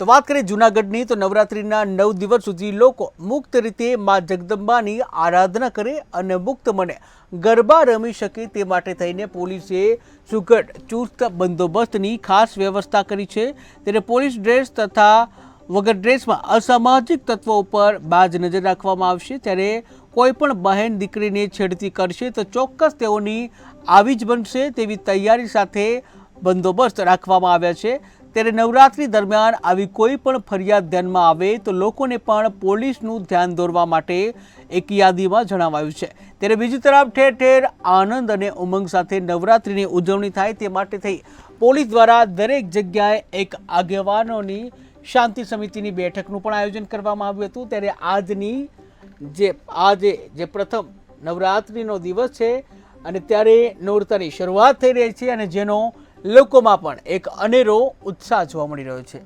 તો વાત કરીએ જૂનાગઢની, તો નવરાત્રિના નવ દિવસ સુધી લોકો મુક્ત રીતે મા જગદંબાની આરાધના કરે અને મુક્ત મને ગરબા રમી શકે તે માટે થઈને પોલીસે સુગઢ ચુસ્ત બંદોબસ્તની ખાસ વ્યવસ્થા કરી છે. ત્યારે પોલીસ ડ્રેસ તથા વગર ડ્રેસમાં અસામાજિક તત્વો ઉપર બાજ નજર રાખવામાં આવશે. ત્યારે કોઈ પણ બહેન દીકરીને છેડતી કરશે તો ચોક્કસ તેઓની આવી જ બનશે તેવી તૈયારી સાથે બંદોબસ્ત રાખવામાં આવ્યા છે. ત્યારે નવરાત્રી દરમિયાન આવી કોઈ પણ ફરિયાદ ધ્યાનમાં આવે તો લોકોને પણ પોલીસનું ધ્યાન દોરવા માટે એક યાદીમાં જણાવાયું છે. ત્યારે બીજી તરફ ઠેર ઠેર આનંદ અને ઉમંગ સાથે નવરાત્રિની ઉજવણી થાય તે માટે થઈ. પોલીસ દ્વારા દરેક જગ્યાએ એક આગેવાનોની શાંતિ સમિતિની બેઠકનું પણ આયોજન કરવામાં આવ્યું હતું. ત્યારે આજની જે, આજે જે પ્રથમ નવરાત્રિનો દિવસ છે અને ત્યારે નોરતાની શરૂઆત થઈ રહી છે અને જેનો લોકોમાં પણ એક અનેરો ઉત્સાહ જોવા મળી રહ્યો છે.